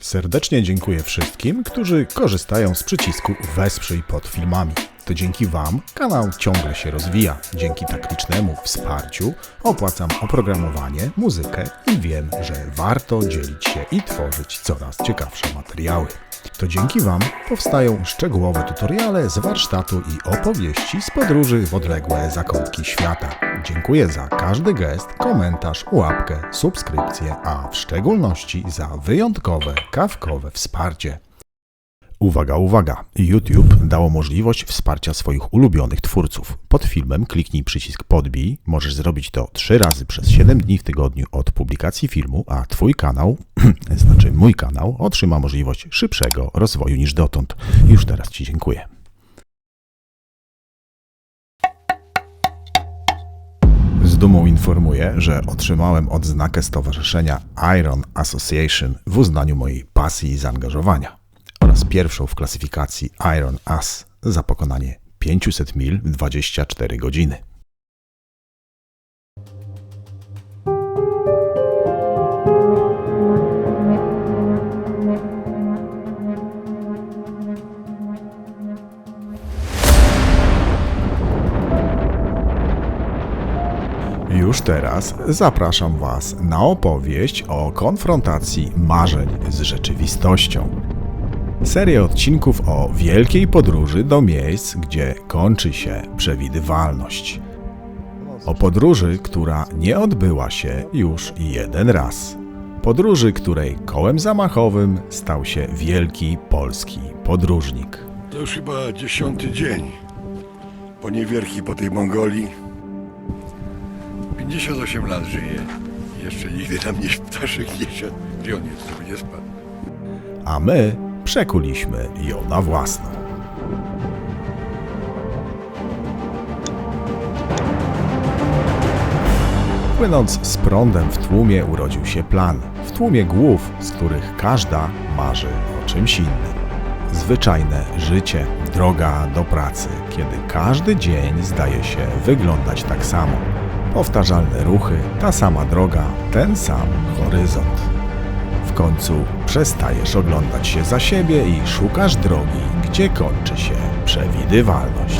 Serdecznie dziękuję wszystkim, którzy korzystają z przycisku Wesprzyj pod filmami. To dzięki Wam kanał ciągle się rozwija. Dzięki tak licznemu wsparciu opłacam oprogramowanie, muzykę i wiem, że warto dzielić się i tworzyć coraz ciekawsze materiały. To dzięki Wam powstają szczegółowe tutoriale z warsztatu i opowieści z podróży w odległe zakątki świata. Dziękuję za każdy gest, komentarz, łapkę, subskrypcję, a w szczególności za wyjątkowe, kawkowe wsparcie. Uwaga, uwaga! YouTube dało możliwość wsparcia swoich ulubionych twórców. Pod filmem kliknij przycisk podbij. Możesz zrobić to trzy razy przez 7 dni w tygodniu od publikacji filmu, a Twój kanał, znaczy mój kanał, otrzyma możliwość szybszego rozwoju niż dotąd. Już teraz Ci dziękuję. Z dumą informuję, że otrzymałem odznakę Stowarzyszenia Iron Association w uznaniu mojej pasji i zaangażowania oraz pierwszą w klasyfikacji Iron Ass za pokonanie 500 mil w 24 godziny. Już teraz zapraszam Was na opowieść o konfrontacji marzeń z rzeczywistością. Serię odcinków o wielkiej podróży do miejsc, gdzie kończy się przewidywalność. O podróży, która nie odbyła się już jeden raz. Podróży, której kołem zamachowym stał się wielki polski podróżnik. To już chyba dziesiąty dzień. Po niewierchi po tej Mongolii. 58 lat żyje. Jeszcze nigdy na mnie ptaszek nie siadł. Gdzie on jest, żeby nie spadł? a my przekuliśmy ją na własną. Płynąc z prądem w tłumie urodził się plan. W tłumie głów, z których każda marzy o czymś innym. Zwyczajne życie, droga do pracy, kiedy każdy dzień zdaje się wyglądać tak samo. Powtarzalne ruchy, ta sama droga, ten sam horyzont. W końcu przestajesz oglądać się za siebie i szukasz drogi, gdzie kończy się przewidywalność.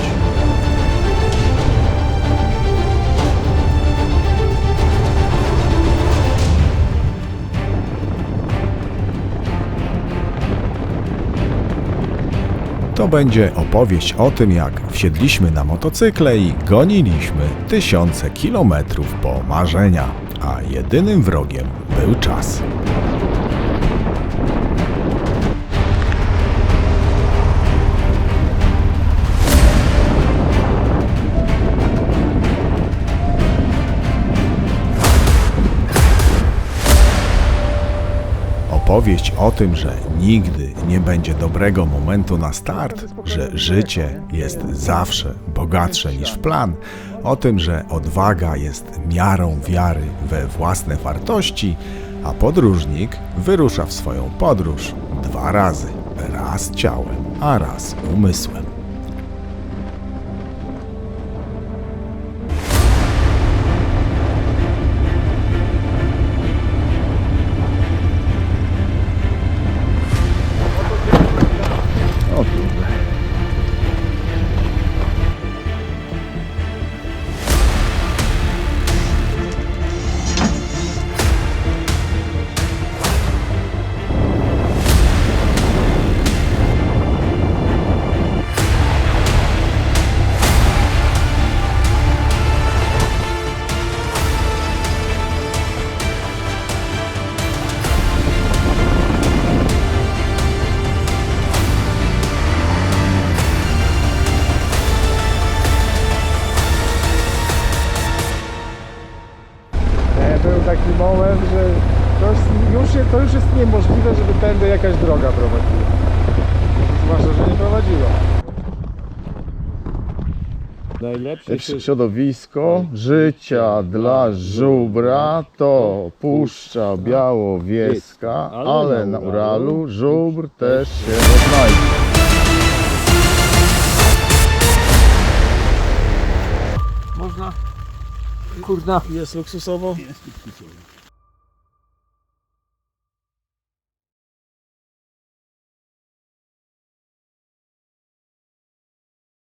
To będzie opowieść o tym, jak wsiedliśmy na motocykle i goniliśmy tysiące kilometrów po marzenia, a jedynym wrogiem był czas. Opowieść o tym, że nigdy nie będzie dobrego momentu na start, że życie jest zawsze bogatsze niż plan, o tym, że odwaga jest miarą wiary we własne wartości, a podróżnik wyrusza w swoją podróż dwa razy, raz ciałem, a raz umysłem. Moment, że to już, już, je- to już jest niemożliwe, żeby tędy jakaś droga prowadziła. Zwłaszcza, że nie prowadziła. Najlepsze środowisko życia dla żubra to Puszcza Białowieska, ale na Uralu żubr też się odnajdzie. Można? Kurna. Jest luksusowo?